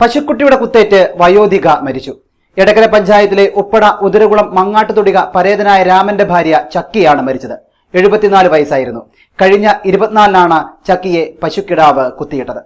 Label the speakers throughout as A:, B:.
A: പശുക്കുട്ടിയുടെ കുത്തേറ്റ് വയോധിക മരിച്ചു. എടക്കര പഞ്ചായത്തിലെ ഉപ്പട ഉദരകുളം മങ്ങാട്ടുതൊടിക പരേതനായ രാമന്റെ ഭാര്യ ചക്കിയാണ് മരിച്ചത്. എഴുപത്തിനാല് വയസ്സായിരുന്നു. കഴിഞ്ഞ ഇരുപത്തിനാലിനാണ് ചക്കിയെ പശുക്കിടാവ് കുത്തിയിട്ടത്.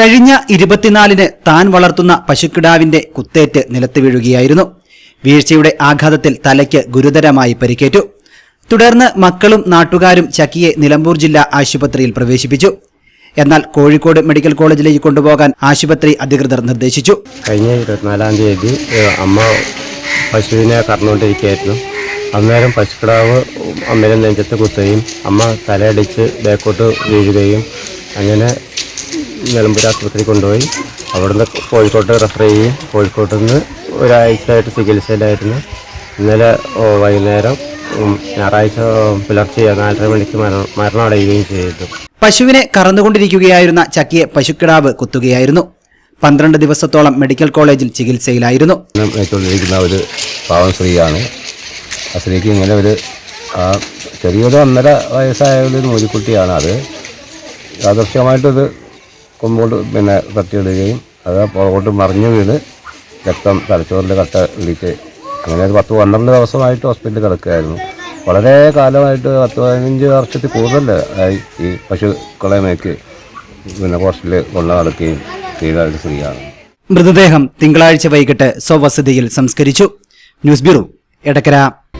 A: കഴിഞ്ഞ ഇരുപത്തിനാലിന് താൻ വളർത്തുന്ന പശുക്കിടാവിന്റെ കുത്തേറ്റ് നിലത്ത് വീഴുകയായിരുന്നു. വീഴ്ചയുടെ ആഘാതത്തിൽ തലയ്ക്ക് ഗുരുതരമായി പരിക്കേറ്റു. തുടർന്ന് മക്കളും നാട്ടുകാരും ചക്കിയെ നിലമ്പൂർ ജില്ലാ ആശുപത്രിയിൽ പ്രവേശിപ്പിച്ചു. എന്നാൽ കോഴിക്കോട് മെഡിക്കൽ കോളേജിലേക്ക് കൊണ്ടുപോകാൻ ആശുപത്രി അധികൃതർ നിർദ്ദേശിച്ചു.
B: കഴിഞ്ഞ ഇരുപത്തിനാലാം തീയതി അമ്മ പശുവിനെ കറന്നുകൊണ്ടിരിക്കുകയായിരുന്നു. അന്നേരം പശുക്കിടാവ് അമ്മയുടെ നെഞ്ചത്ത് കുത്തുകയും അമ്മ തലയടിച്ച് ബാക്കോട്ട് വീഴുകയും അങ്ങനെ നിലമ്പൂർ ആശുപത്രി കൊണ്ടുപോയി. അവിടുന്ന് കോഴിക്കോട്ട് റെഫർ ചെയ്യുകയും കോഴിക്കോട്ട് നിന്ന് ഒരാഴ്ചയായിട്ട് ചികിത്സയിലായിരുന്നു. ഇന്നലെ വൈകുന്നേരം ഞായറാഴ്ച പുലർച്ചെ നാലര മണിക്ക് മരണം മരണമടയുകയും ചെയ്തു.
A: പശുവിനെ കറന്നുകൊണ്ടിരിക്കുകയായിരുന്ന ചക്കിയെ പശുക്കിടാവ് കുത്തുകയായിരുന്നു. പന്ത്രണ്ട് ദിവസത്തോളം മെഡിക്കൽ കോളേജിൽ ചികിത്സയിലായിരുന്നു.
C: മേച്ചുകൊണ്ടിരിക്കുന്ന ഒരു പാവം സ്ത്രീയാണ്. ആ സ്ത്രീക്ക് ഇങ്ങനെ ഒരു ആ ചെറിയൊരു ഒന്നര വയസ്സായ ഒരു മൂലിക്കുട്ടിയാണ് അത്. യാദർശികമായിട്ടത് കൊമ്പോട്ട് പിന്നെ തട്ടിയിടുകയും അത് പുറകോട്ട് മറിഞ്ഞു വീണ് രക്തം തലച്ചോറിന്റെ കട്ട ഇടിച്ച് അങ്ങനെ ഒരു പത്ത് പന്ത്രണ്ട് ദിവസമായിട്ട് ഹോസ്പിറ്റലിൽ കിടക്കുകയായിരുന്നു. വളരെ കാലമായിട്ട് പത്ത് പതിനഞ്ച് വർഷത്തിൽ കൂടുതൽ ഈ പശുക്കളെ മേക്ക് പിന്നെ ഹോസ്പിറ്റലിൽ കൊണ്ടു നടക്കുകയും ചെയ്ത ഒരു സ്ത്രീയാണ്
A: മൃതദേഹം തിങ്കളാഴ്ച വൈകിട്ട് സ്വവസതിയിൽ സംസ്കരിച്ചു. News bureau Edakkara.